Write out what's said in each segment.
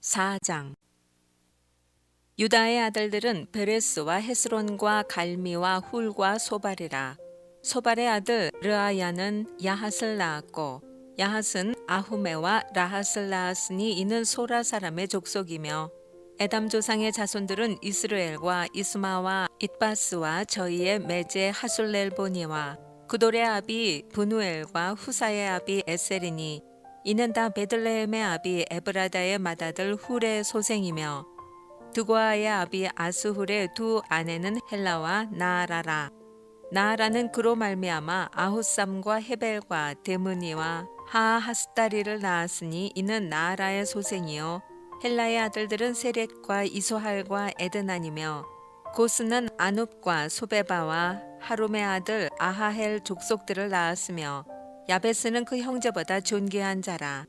4장 유다의 아들들은 베레스와 헤스론과 갈미와 훌과 소발이라. 소발의 아들 르아야는 야핫을 낳았고 야핫은 아후메와 라핫을 낳았으니 이는 소라 사람의 족속이며 에담 조상의 자손들은 이스라엘과 이스마와 잇바스와 저희의 매제 하술렐보니와 그돌의 아비 분우엘과 후사의 아비 에셀이니 이는 다 베들레헴의 아비 에브라다의 맏아들 훌의 소생이며 드고아의 아비 아스훌의 두 아내는 헬라와 나아라라. 나아라는 그로 말미암아 아후삼과 헤벨과 데므니와 하하스다리를 낳았으니 이는 나아라의 소생이요 헬라의 아들들은 세렛과 이소할과 에드난이며 고스는 아눕과 소베바와 하rum의 아들 아하헬 족속들을 낳았으며 야베스는 그 형제보다 존귀한 자라.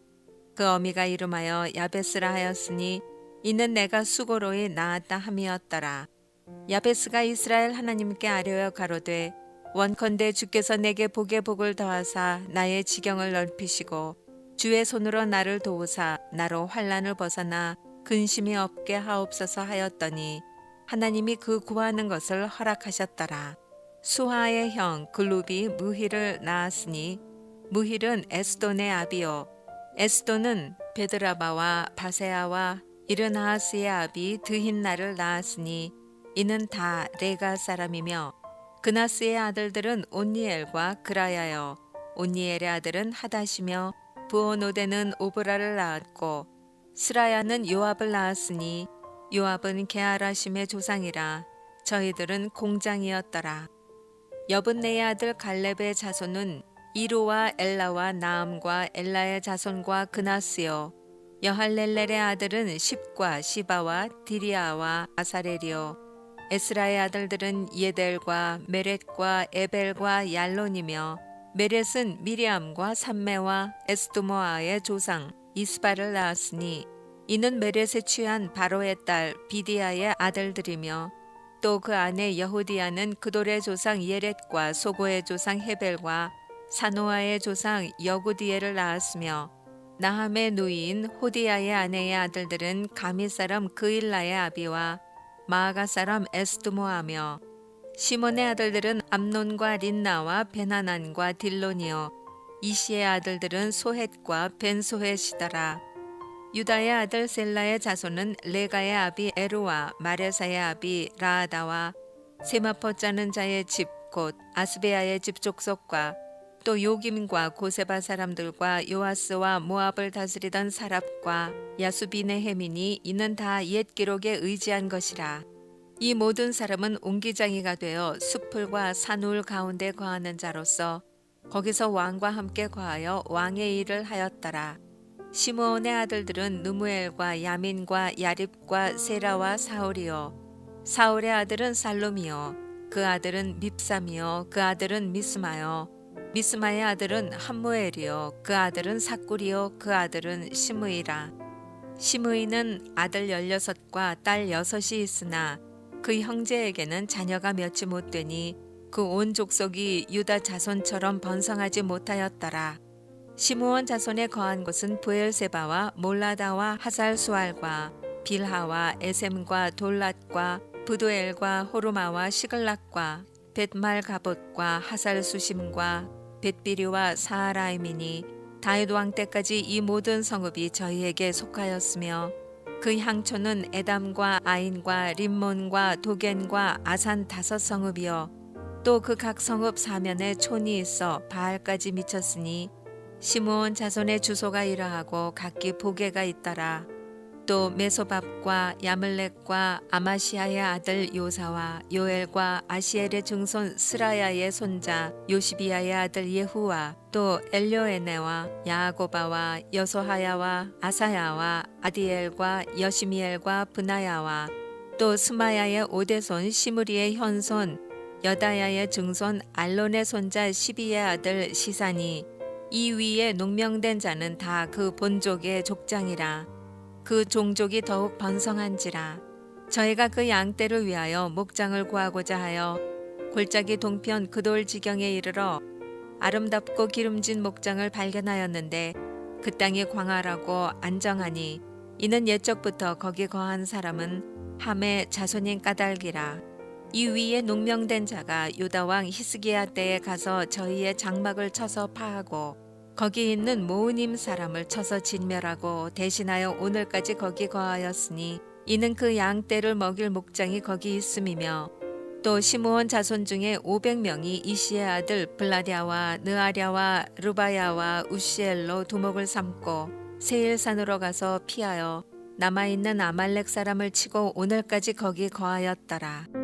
그 어미가 이름하여 야베스라 하였으니 이는 내가 수고로이 낳았다 함이었더라. 야베스가 이스라엘 하나님께 아뢰어 가로되 원컨대 주께서 내게 복의 복을 더하사 나의 지경을 넓히시고 주의 손으로 나를 도우사 나로 환란을 벗어나 근심이 없게 하옵소서 하였더니 하나님이 그 구하는 것을 허락하셨더라. 수하의 형 글루비 무힐을 낳았으니 무힐은 에스돈의 아비요. 에스돈은 베드라바와 바세아와 이르나하스의 아비 드힌나를 낳았으니 이는 다 레가 사람이며 그나스의 아들들은 온니엘과 그라야요 온니엘의 아들은 하다시며 부오노데는 오브라를 낳았고 스라야는 요압을 낳았으니 요압은 게하라심의 조상이라 저희들은 공장이었더라. 여분네의 아들 갈렙의 자손은 이로와 엘라와 나암과 엘라의 자손과 그나스요 여할렐렐의 아들은 십과 시바와 디리아와 아사렐이요. 에스라의 아들들은 예델과 메렛과 에벨과 얄론이며 메렛은 미리암과 삼메와 에스두모아의 조상 이스바를 낳았으니 이는 메렛에 취한 바로의 딸 비디아의 아들들이며 또 그 아내 여후디아는 그돌의 조상 예렛과 소고의 조상 헤벨과 사노아의 조상 여구디엘을 낳았으며 나함의 누이인 호디아의 아내의 아들들은 가미 사람 그일라의 아비와 마아가 사람 에스두모하며 시몬의 아들들은 암논과 린나와 베나난과 딜론이요 이시의 아들들은 소헷과 벤소헷이더라. 유다의 아들 셀라의 자손은 레가의 아비 에루와 마레사의 아비 라아다와 세마포 짜는 자의 집 곧 아스베아의 집 족속과 또 요김과 고세바 사람들과 요아스와 모압을 다스리던 사랍과 야수빈의 해민이 이는 다 옛 기록에 의지한 것이라. 이 모든 사람은 옹기장이가 되어 숲풀과 산울 가운데 거하는 자로서 거기서 왕과 함께 거하여 왕의 일을 하였더라. 시므온의 아들들은 누무엘과 야민과 야립과 세라와 사울이요. 사울의 아들은 살롬이요. 그 아들은 밉삼이요. 그 아들은 미스마요. 미스마의 아들은 함무엘이요 그 아들은 사꿀이요 그 아들은 시므이라. 시므이는 아들 열여섯과 딸 여섯이 있으나 그 형제에게는 자녀가 몇이 못 되니 그 온 족속이 유다 자손처럼 번성하지 못하였더라. 시므온 자손에 거한 곳은 부엘세바와 몰라다와 하살수알과 빌하와 에셈과 돌랏과 부두엘과 호르마와 시글락과 벳말 가봇과 하살 수심과 벳비리와 사하라임이니 다윗 왕 때까지 이 모든 성읍이 저희에게 속하였으며 그 향초는 에담과 아인과 림몬과 도겐과 아산 다섯 성읍이요 또 그 각 성읍 사면에 촌이 있어 바알까지 미쳤으니 시므온 자손의 주소가 이러하고 각기 보게가 있더라. 또 메소밥과 야물렉과 아마시아의 아들 요사와 요엘과 아시엘의 증손 스라야의 손자 요시비아의 아들 예후와 또 엘료에네와 야고바와 여소하야와 아사야와 아디엘과 여시미엘과 브나야와 또 스마야의 오대손 시므리의 현손 여다야의 증손 알론의 손자 시비의 아들 시산이 이 위에 농명된 자는 다 그 본족의 족장이라 그 종족이 더욱 번성한지라 저희가 그 양떼를 위하여 목장을 구하고자 하여 골짜기 동편 그돌 지경에 이르러 아름답고 기름진 목장을 발견하였는데 그 땅이 광활하고 안정하니 이는 옛적부터 거기 거한 사람은 함의 자손인 까닭이라. 이 위에 농명된 자가 유다 왕 히스기야 때에 가서 저희의 장막을 쳐서 파하고 거기 있는 모으님 사람을 쳐서 진멸하고 대신하여 오늘까지 거기 거하였으니 이는 그 양떼를 먹일 목장이 거기 있음이며 또 시므온 자손 중에 500명이 이시의 아들 블라랴와 느아랴와 루바야와 우시엘로 두목을 삼고 세일산으로 가서 피하여 남아 있는 아말렉 사람을 치고 오늘까지 거기 거하였더라.